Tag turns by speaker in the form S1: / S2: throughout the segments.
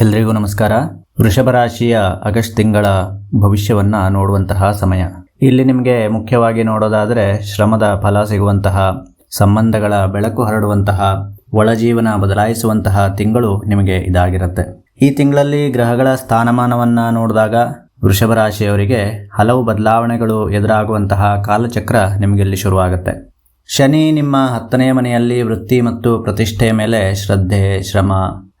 S1: ಎಲ್ರಿಗೂ ನಮಸ್ಕಾರ. ವೃಷಭ ರಾಶಿಯ ಆಗಸ್ಟ್ ತಿಂಗಳ ಭವಿಷ್ಯವನ್ನ ನೋಡುವಂತಹ ಸಮಯ. ಇಲ್ಲಿ ನಿಮಗೆ ಮುಖ್ಯವಾಗಿ ನೋಡೋದಾದರೆ ಶ್ರಮದ ಫಲ ಸಿಗುವಂತಹ, ಸಂಬಂಧಗಳ ಬೆಳಕು ಹರಡುವಂತಹ, ಒಳಜೀವನ ಬದಲಾಯಿಸುವಂತಹ ತಿಂಗಳು ನಿಮಗೆ ಇದಾಗಿರುತ್ತೆ. ಈ ತಿಂಗಳಲ್ಲಿ ಗ್ರಹಗಳ ಸ್ಥಾನಮಾನವನ್ನ ನೋಡಿದಾಗ ವೃಷಭ ರಾಶಿಯವರಿಗೆ ಹಲವು ಬದಲಾವಣೆಗಳು ಎದುರಾಗುವಂತಹ ಕಾಲಚಕ್ರ ನಿಮಗಿಲ್ಲಿ ಶುರುವಾಗುತ್ತೆ. ಶನಿ ನಿಮ್ಮ ಹತ್ತನೆಯ ಮನೆಯಲ್ಲಿ ವೃತ್ತಿ ಮತ್ತು ಪ್ರತಿಷ್ಠೆಯ ಮೇಲೆ ಶ್ರದ್ಧೆ, ಶ್ರಮ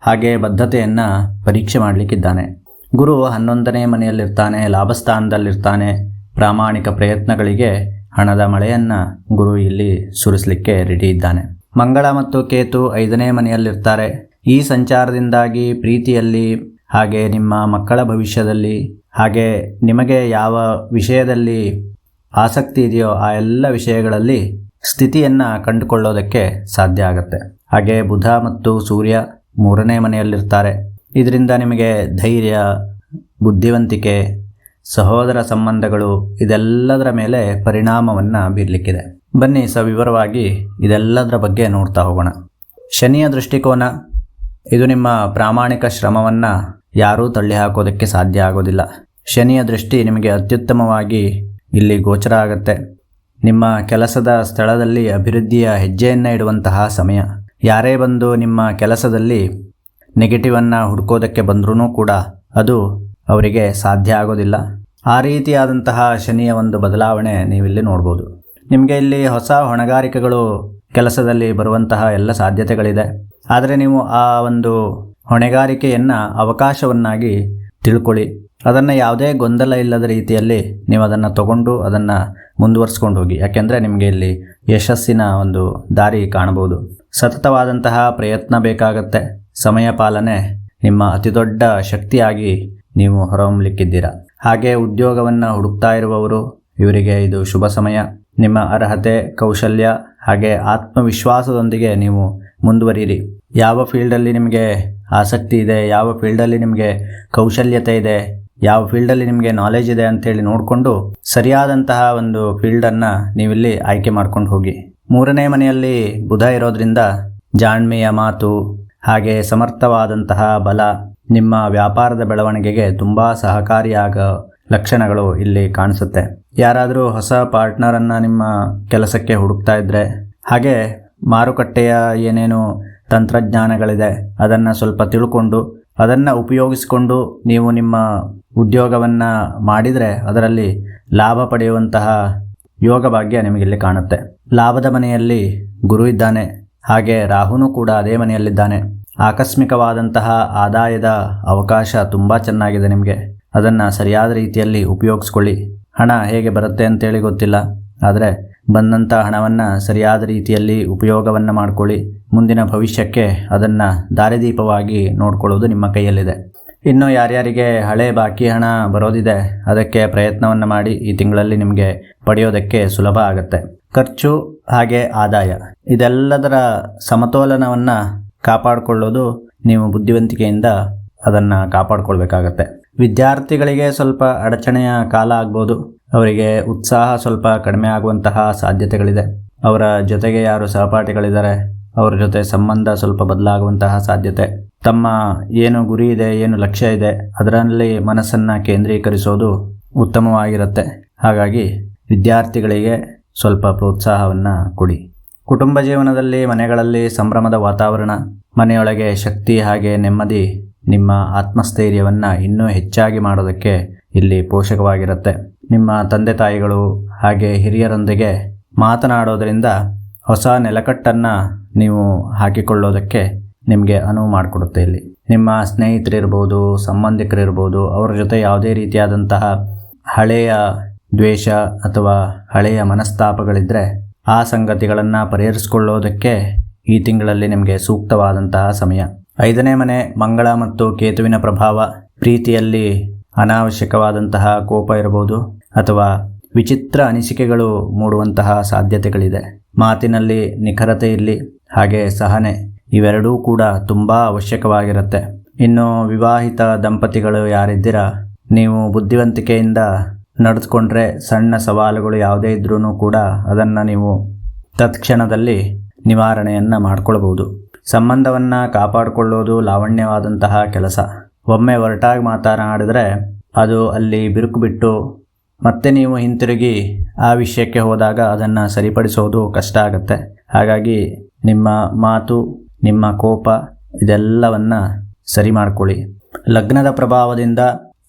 S1: ಹಾಗೆ ಬದ್ಧತೆಯನ್ನು ಪರೀಕ್ಷೆ ಮಾಡಲಿಕ್ಕಿದ್ದಾನೆ. ಗುರು ಹನ್ನೊಂದನೇ ಮನೆಯಲ್ಲಿರ್ತಾನೆ, ಲಾಭಸ್ಥಾನದಲ್ಲಿರ್ತಾನೆ. ಪ್ರಾಮಾಣಿಕ ಪ್ರಯತ್ನಗಳಿಗೆ ಹಣದ ಮಳೆಯನ್ನು ಗುರು ಇಲ್ಲಿ ಸುರಿಸಲಿಕ್ಕೆ ರೆಡಿ ಇದ್ದಾನೆ. ಮಂಗಳ ಮತ್ತು ಕೇತು ಐದನೇ ಮನೆಯಲ್ಲಿರ್ತಾರೆ. ಈ ಸಂಚಾರದಿಂದಾಗಿ ಪ್ರೀತಿಯಲ್ಲಿ, ಹಾಗೆ ನಿಮ್ಮ ಮಕ್ಕಳ ಭವಿಷ್ಯದಲ್ಲಿ, ಹಾಗೆ ನಿಮಗೆ ಯಾವ ವಿಷಯದಲ್ಲಿ ಆಸಕ್ತಿ ಇದೆಯೋ ಆ ಎಲ್ಲ ವಿಷಯಗಳಲ್ಲಿ ಸ್ಥಿತಿಯನ್ನು ಕಂಡುಕೊಳ್ಳೋದಕ್ಕೆ ಸಾಧ್ಯ ಆಗುತ್ತೆ. ಹಾಗೆ ಬುಧ ಮತ್ತು ಸೂರ್ಯ ಮೂರನೇ ಮನೆಯಲ್ಲಿರ್ತಾರೆ. ಇದರಿಂದ ನಿಮಗೆ ಧೈರ್ಯ, ಬುದ್ಧಿವಂತಿಕೆ, ಸಹೋದರ ಸಂಬಂಧಗಳು ಇದೆಲ್ಲದರ ಮೇಲೆ ಪರಿಣಾಮವನ್ನು ಬೀರಲಿಕ್ಕಿದೆ. ಬನ್ನಿ ಸವಿವರವಾಗಿ ಇದೆಲ್ಲದರ ಬಗ್ಗೆ ನೋಡ್ತಾ ಹೋಗೋಣ. ಶನಿಯ ದೃಷ್ಟಿಕೋನ, ಇದು ನಿಮ್ಮ ಪ್ರಾಮಾಣಿಕ ಶ್ರಮವನ್ನು ಯಾರೂ ತಳ್ಳಿ ಹಾಕೋದಕ್ಕೆ ಸಾಧ್ಯ ಆಗೋದಿಲ್ಲ. ಶನಿಯ ದೃಷ್ಟಿ ನಿಮಗೆ ಅತ್ಯುತ್ತಮವಾಗಿ ಇಲ್ಲಿ ಗೋಚರ ಆಗುತ್ತೆ. ನಿಮ್ಮ ಕೆಲಸದ ಸ್ಥಳದಲ್ಲಿ ಅಭಿವೃದ್ಧಿಯ ಹೆಜ್ಜೆಯನ್ನು ಇಡುವಂತಹ ಸಮಯ. ಯಾರೇ ಬಂದು ನಿಮ್ಮ ಕೆಲಸದಲ್ಲಿ ನೆಗೆಟಿವನ್ನು ಹುಡ್ಕೋದಕ್ಕೆ ಬಂದರೂ ಕೂಡ ಅದು ಅವರಿಗೆ ಸಾಧ್ಯ ಆಗೋದಿಲ್ಲ. ಆ ರೀತಿಯಾದಂತಹ ಶನಿಯ ಒಂದು ಬದಲಾವಣೆ ನೀವಿಲ್ಲಿ ನೋಡ್ಬೋದು. ನಿಮಗೆ ಇಲ್ಲಿ ಹೊಸ ಹೊಣೆಗಾರಿಕೆಗಳು ಕೆಲಸದಲ್ಲಿ ಬರುವಂತಹ ಎಲ್ಲ ಸಾಧ್ಯತೆಗಳಿದೆ. ಆದರೆ ನೀವು ಆ ಒಂದು ಹೊಣೆಗಾರಿಕೆಯನ್ನು ಅವಕಾಶವನ್ನಾಗಿ ತಿಳ್ಕೊಳ್ಳಿ. ಅದನ್ನು ಯಾವುದೇ ಗೊಂದಲ ಇಲ್ಲದ ರೀತಿಯಲ್ಲಿ ನೀವು ಅದನ್ನು ತಗೊಂಡು ಅದನ್ನು ಮುಂದುವರಿಸ್ಕೊಂಡು ಹೋಗಿ. ಯಾಕೆಂದರೆ ನಿಮಗೆ ಇಲ್ಲಿ ಯಶಸ್ಸಿನ ಒಂದು ದಾರಿ ಕಾಣಬಹುದು. ಸತತವಾದಂತಹ ಪ್ರಯತ್ನ ಬೇಕಾಗತ್ತೆ. ಸಮಯ ಪಾಲನೆ ನಿಮ್ಮ ಅತಿದೊಡ್ಡ ಶಕ್ತಿಯಾಗಿ ನೀವು ಹೊರಹೊಮ್ಮಲಿಕ್ಕಿದ್ದೀರಾ ಹಾಗೆ ಉದ್ಯೋಗವನ್ನು ಹುಡುಕ್ತಾ ಇರುವವರು, ಇವರಿಗೆ ಇದು ಶುಭ ಸಮಯ. ನಿಮ್ಮ ಅರ್ಹತೆ, ಕೌಶಲ್ಯ ಹಾಗೆ ಆತ್ಮವಿಶ್ವಾಸದೊಂದಿಗೆ ನೀವು ಮುಂದುವರಿಯಿರಿ. ಯಾವ ಫೀಲ್ಡಲ್ಲಿ ನಿಮಗೆ ಆಸಕ್ತಿ ಇದೆ, ಯಾವ ಫೀಲ್ಡಲ್ಲಿ ನಿಮಗೆ ಕೌಶಲ್ಯತೆ ಇದೆ ಯಾವ ಫೀಲ್ಡಲ್ಲಿ ನಿಮಗೆ ನಾಲೆಜ್ ಇದೆ ಅಂತೇಳಿ ನೋಡಿಕೊಂಡು ಸರಿಯಾದಂತಹ ಒಂದು ಫೀಲ್ಡನ್ನು ನೀವಿಲ್ಲಿ ಆಯ್ಕೆ ಮಾಡ್ಕೊಂಡು ಹೋಗಿ. ಮೂರನೇ ಮನೆಯಲ್ಲಿ ಬುಧ ಇರೋದ್ರಿಂದ ಜಾಣ್ಮೆಯ ಮಾತು, ಹಾಗೆ ಸಮರ್ಥವಾದಂತಹ ಬಲ, ನಿಮ್ಮ ವ್ಯಾಪಾರದ ಬೆಳವಣಿಗೆಗೆ ತುಂಬ ಸಹಕಾರಿಯಾಗ ಲಕ್ಷಣಗಳು ಇಲ್ಲಿ ಕಾಣಿಸುತ್ತೆ. ಯಾರಾದರೂ ಹೊಸ ಪಾರ್ಟ್ನರನ್ನು ನಿಮ್ಮ ಕೆಲಸಕ್ಕೆ ಹುಡುಕ್ತಾ ಇದ್ದರೆ ಹಾಗೆ ಮಾರುಕಟ್ಟೆಯ ಏನೇನು ತಂತ್ರಜ್ಞಾನಗಳಿದೆ, ಅದನ್ನು ಸ್ವಲ್ಪ ತಿಳ್ಕೊಂಡು, ಅದನ್ನು ಉಪಯೋಗಿಸಿಕೊಂಡು ನೀವು ನಿಮ್ಮ ಉದ್ಯೋಗವನ್ನು ಮಾಡಿದರೆ ಅದರಲ್ಲಿ ಲಾಭ ಪಡೆಯುವಂತಹ ಯೋಗ ಭಾಗ್ಯ ನಿಮಗಿಲ್ಲಿ ಕಾಣುತ್ತೆ. ಲಾಭದ ಮನೆಯಲ್ಲಿ ಗುರು ಇದ್ದಾನೆ, ಹಾಗೆ ರಾಹುನು ಕೂಡ ಅದೇ ಮನೆಯಲ್ಲಿದ್ದಾನೆ. ಆಕಸ್ಮಿಕವಾದಂತಹ ಆದಾಯದ ಅವಕಾಶ ತುಂಬ ಚೆನ್ನಾಗಿದೆ ನಿಮಗೆ. ಅದನ್ನು ಸರಿಯಾದ ರೀತಿಯಲ್ಲಿ ಉಪಯೋಗಿಸ್ಕೊಳ್ಳಿ. ಹಣ ಹೇಗೆ ಬರುತ್ತೆ ಅಂತೇಳಿ ಗೊತ್ತಿಲ್ಲ. ಆದರೆ ಬಂದಂಥ ಹಣವನ್ನು ಸರಿಯಾದ ರೀತಿಯಲ್ಲಿ ಉಪಯೋಗವನ್ನು ಮಾಡಿಕೊಳ್ಳಿ. ಮುಂದಿನ ಭವಿಷ್ಯಕ್ಕೆ ಅದನ್ನು ದಾರಿದೀಪವಾಗಿ ನೋಡ್ಕೊಳ್ಳೋದು ನಿಮ್ಮ ಕೈಯಲ್ಲಿದೆ. ಇನ್ನು ಯಾರ್ಯಾರಿಗೆ ಹಳೆ ಬಾಕಿ ಹಣ ಬರೋದಿದೆ, ಅದಕ್ಕೆ ಪ್ರಯತ್ನವನ್ನು ಮಾಡಿ ಈ ತಿಂಗಳಲ್ಲಿ ನಿಮಗೆ ಪಡೆಯೋದಕ್ಕೆ ಸುಲಭ ಆಗುತ್ತೆ. ಖರ್ಚು ಹಾಗೆ ಆದಾಯ. ಇದೆಲ್ಲದರ ಸಮತೋಲನವನ್ನು ಕಾಪಾಡಿಕೊಳ್ಳೋದು ನೀವು ಬುದ್ಧಿವಂತಿಕೆಯಿಂದ ಅದನ್ನು ಕಾಪಾಡಿಕೊಳ್ಬೇಕಾಗತ್ತೆ. ವಿದ್ಯಾರ್ಥಿಗಳಿಗೆ ಸ್ವಲ್ಪ ಅಡಚಣೆಯ ಕಾಲ ಆಗ್ಬೋದು. ಅವರಿಗೆ ಉತ್ಸಾಹ ಸ್ವಲ್ಪ ಕಡಿಮೆ ಆಗುವಂತಹ ಸಾಧ್ಯತೆಗಳಿದೆ. ಅವರ ಜೊತೆಗೆ ಯಾರು ಸಹಪಾಠಿಗಳಿದ್ದಾರೆ, ಅವರ ಜೊತೆ ಸಂಬಂಧ ಸ್ವಲ್ಪ ಬದಲಾಗುವಂತಹ ಸಾಧ್ಯತೆ. ತಮ್ಮ ಏನು ಗುರಿ ಇದೆ, ಏನು ಲಕ್ಷ್ಯ ಇದೆ, ಅದರಲ್ಲಿ ಮನಸ್ಸನ್ನು ಕೇಂದ್ರೀಕರಿಸೋದು ಉತ್ತಮವಾಗಿರುತ್ತೆ. ಹಾಗಾಗಿ ವಿದ್ಯಾರ್ಥಿಗಳಿಗೆ ಸ್ವಲ್ಪ ಪ್ರೋತ್ಸಾಹವನ್ನು ಕೊಡಿ. ಕುಟುಂಬ ಜೀವನದಲ್ಲಿ, ಮನೆಗಳಲ್ಲಿ ಸಂಭ್ರಮದ ವಾತಾವರಣ, ಮನೆಯೊಳಗೆ ಶಕ್ತಿ ಹಾಗೆ ನೆಮ್ಮದಿ ನಿಮ್ಮ ಆತ್ಮಸ್ಥೈರ್ಯವನ್ನು ಇನ್ನೂ ಹೆಚ್ಚಾಗಿ ಮಾಡೋದಕ್ಕೆ ಇಲ್ಲಿ ಪೋಷಕವಾಗಿರುತ್ತೆ. ನಿಮ್ಮ ತಂದೆ ತಾಯಿಗಳು ಹಾಗೆ ಹಿರಿಯರೊಂದಿಗೆ ಮಾತನಾಡೋದರಿಂದ ಹೊಸ ನೆಲಕಟ್ಟನ್ನು ನೀವು ಹಾಕಿಕೊಳ್ಳೋದಕ್ಕೆ ನಿಮಗೆ ಅನುವು ಮಾಡಿಕೊಡುತ್ತೆ ಇಲ್ಲಿ. ನಿಮ್ಮ ಸ್ನೇಹಿತರಿರ್ಬೋದು, ಸಂಬಂಧಿಕರಿರ್ಬೋದು, ಅವರ ಜೊತೆ ಯಾವುದೇ ರೀತಿಯಾದಂತಹ ಹಳೆಯ ದ್ವೇಷ ಅಥವಾ ಹಳೆಯ ಮನಸ್ತಾಪಗಳಿದ್ದರೆ ಆ ಸಂಗತಿಗಳನ್ನು ಪರಿಹರಿಸಿಕೊಳ್ಳೋದಕ್ಕೆ ಈ ತಿಂಗಳಲ್ಲಿ ನಿಮಗೆ ಸೂಕ್ತವಾದಂತಹ ಸಮಯ. ಐದನೇ ಮನೆ, ಮಂಗಳ ಮತ್ತು ಕೇತುವಿನ ಪ್ರಭಾವ ಪ್ರೀತಿಯಲ್ಲಿ ಅನಾವಶ್ಯಕವಾದಂತಹ ಕೋಪ ಇರಬಹುದು ಅಥವಾ ವಿಚಿತ್ರ ಅನಿಸಿಕೆಗಳು ಮೂಡುವಂತಹ ಸಾಧ್ಯತೆಗಳಿದೆ. ಮಾತಿನಲ್ಲಿ ನಿಖರತೆ ಇರಲಿ, ಹಾಗೆ ಸಹನೆ ಇವೆರಡೂ ಕೂಡ ತುಂಬ ಅವಶ್ಯಕವಾಗಿರುತ್ತೆ. ಇನ್ನು ವಿವಾಹಿತ ದಂಪತಿಗಳು ಯಾರಿದ್ದೀರಾ? ನೀವು ಬುದ್ಧಿವಂತಿಕೆಯಿಂದ ನಡೆದುಕೊಂಡ್ರೆ ಸಣ್ಣ ಸವಾಲುಗಳು ಯಾವುದೇ ಇದ್ರೂ ಕೂಡ ಅದನ್ನು ನೀವು ತತ್ಕ್ಷಣದಲ್ಲಿ ನಿವಾರಣೆಯನ್ನು ಮಾಡಿಕೊಳ್ಬೋದು ಸಂಬಂಧವನ್ನು ಕಾಪಾಡಿಕೊಳ್ಳೋದು ಲಾವಣ್ಯವಾದಂತಹ ಕೆಲಸ. ಒಮ್ಮೆ ಹೊರಟಾಗಿ ಮಾತನಾಡಿದರೆ ಅದು ಅಲ್ಲಿ ಬಿರುಕು ಬಿಟ್ಟು ಮತ್ತೆ ನೀವು ಹಿಂತಿರುಗಿ ಆ ವಿಷಯಕ್ಕೆ ಹೋದಾಗ ಅದನ್ನು ಸರಿಪಡಿಸೋದು ಕಷ್ಟ ಆಗುತ್ತೆ. ಹಾಗಾಗಿ ನಿಮ್ಮ ಮಾತು ನಿಮ್ಮ ಕೋಪ ಇದೆಲ್ಲವನ್ನು ಸರಿ ಮಾಡ್ಕೊಳ್ಳಿ ಲಗ್ನದ ಪ್ರಭಾವದಿಂದ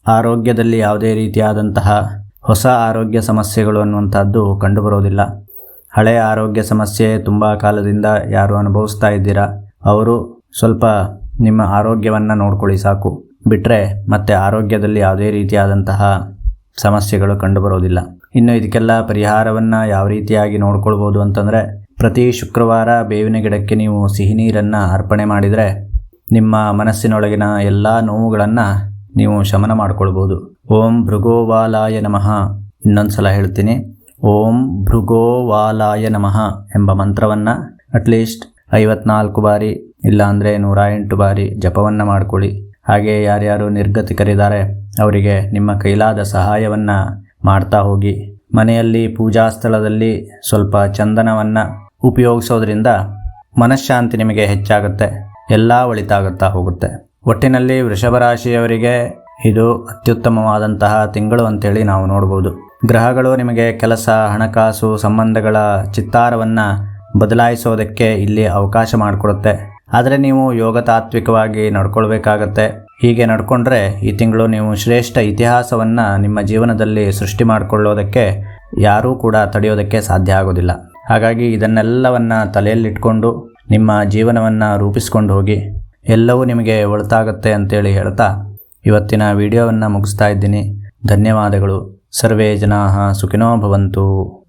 S1: ಆರೋಗ್ಯದಲ್ಲಿ ಯಾವುದೇ ರೀತಿಯಾದಂತಹ ಹೊಸ ಆರೋಗ್ಯ ಸಮಸ್ಯೆಗಳು ಅನ್ನುವಂಥದ್ದು ಕಂಡುಬರೋದಿಲ್ಲ. ಹಳೆಯ ಆರೋಗ್ಯ ಸಮಸ್ಯೆ ತುಂಬ ಕಾಲದಿಂದ ಯಾರು ಅನುಭವಿಸ್ತಾ ಇದ್ದೀರಾ? ಅವರು ಸ್ವಲ್ಪ ನಿಮ್ಮ ಆರೋಗ್ಯವನ್ನು ನೋಡ್ಕೊಳ್ಳಿ ಸಾಕು. ಬಿಟ್ಟರೆ ಮತ್ತೆ ಆರೋಗ್ಯದಲ್ಲಿ ಯಾವುದೇ ರೀತಿಯಾದಂತಹ ಸಮಸ್ಯೆಗಳು ಕಂಡುಬರೋದಿಲ್ಲ. ಇನ್ನು ಇದಕ್ಕೆಲ್ಲ ಪರಿಹಾರವನ್ನು ಯಾವ ರೀತಿಯಾಗಿ ನೋಡ್ಕೊಳ್ಬೋದು ಅಂತಂದರೆ ಪ್ರತಿ ಶುಕ್ರವಾರ ಬೇವಿನ ಗಿಡಕ್ಕೆ ನೀವು ಸಿಹಿ ನೀರನ್ನು ಅರ್ಪಣೆ ಮಾಡಿದರೆ ನಿಮ್ಮ ಮನಸ್ಸಿನೊಳಗಿನ ಎಲ್ಲ ನೋವುಗಳನ್ನು ನೀವು ಶಮನ ಮಾಡಿಕೊಳ್ಬೋದು. ಓಂ ಭೃಗೋವಾಲಾಯ ನಮಃ. ಇನ್ನೊಂದು ಸಲ ಹೇಳ್ತೀನಿ. ಓಂ ಭೃಗೋವಾಲಾಯ ನಮಃ ಎಂಬ ಮಂತ್ರವನ್ನು ಅಟ್ಲೀಸ್ಟ್ ಐವತ್ನಾಲ್ಕು ಬಾರಿ ಇಲ್ಲಾಂದರೆ ನೂರ ಎಂಟು ಬಾರಿ ಜಪವನ್ನು ಮಾಡಿಕೊಳ್ಳಿ. ಹಾಗೆ ಯಾರ್ಯಾರು ನಿರ್ಗತಿಕರಿದ್ದಾರೆ, ಅವರಿಗೆ ನಿಮ್ಮ ಕೈಲಾದ ಸಹಾಯವನ್ನು ಮಾಡ್ತಾ ಹೋಗಿ. ಮನೆಯಲ್ಲಿ ಪೂಜಾ ಸ್ಥಳದಲ್ಲಿ ಸ್ವಲ್ಪ ಚಂದನವನ್ನು ಉಪಯೋಗಿಸೋದ್ರಿಂದ ಮನಃಶಾಂತಿ ನಿಮಗೆ ಹೆಚ್ಚಾಗುತ್ತೆ, ಎಲ್ಲ ಒಳಿತಾಗುತ್ತಾ ಹೋಗುತ್ತೆ. ಒಟ್ಟಿನಲ್ಲಿ ವೃಷಭ ರಾಶಿಯವರಿಗೆ ಇದು ಅತ್ಯುತ್ತಮವಾದಂತಹ ತಿಂಗಳು ಅಂತೇಳಿ ನಾವು ನೋಡ್ಬೋದು. ಗ್ರಹಗಳು ನಿಮಗೆ ಕೆಲಸ, ಹಣಕಾಸು ಸಂಬಂಧಗಳ ಚಿತ್ತಾರವನ್ನು ಬದಲಾಯಿಸೋದಕ್ಕೆ ಇಲ್ಲಿ ಅವಕಾಶ ಮಾಡಿಕೊಡುತ್ತೆ. ಆದರೆ ನೀವು ಯೋಗ ತಾತ್ವಿಕವಾಗಿ ನಡ್ಕೊಳ್ಬೇಕಾಗತ್ತೆ. ಹೀಗೆ ನಡ್ಕೊಂಡ್ರೆ ಈ ತಿಂಗಳು ನೀವು ಶ್ರೇಷ್ಠ ಇತಿಹಾಸವನ್ನು ನಿಮ್ಮ ಜೀವನದಲ್ಲಿ ಸೃಷ್ಟಿ ಮಾಡಿಕೊಳ್ಳೋದಕ್ಕೆ ಯಾರೂ ಕೂಡ ತಡೆಯೋದಕ್ಕೆ ಸಾಧ್ಯ ಆಗೋದಿಲ್ಲ. ಹಾಗಾಗಿ ಇದನ್ನೆಲ್ಲವನ್ನು ತಲೆಯಲ್ಲಿಟ್ಕೊಂಡು ನಿಮ್ಮ ಜೀವನವನ್ನು ರೂಪಿಸ್ಕೊಂಡು ಹೋಗಿ. ಎಲ್ಲವೂ ನಿಮಗೆ ಒಳತಾಗುತ್ತೆ ಅಂತೇಳಿ ಹೇಳ್ತಾ ಇವತ್ತಿನ ವಿಡಿಯೋವನ್ನು ಮುಗಿಸ್ತಾ ಇದ್ದೀನಿ. ಧನ್ಯವಾದಗಳು. ಸರ್ವೇ ಜನಾ ಸುಖಿನೋ ಭವಂತು.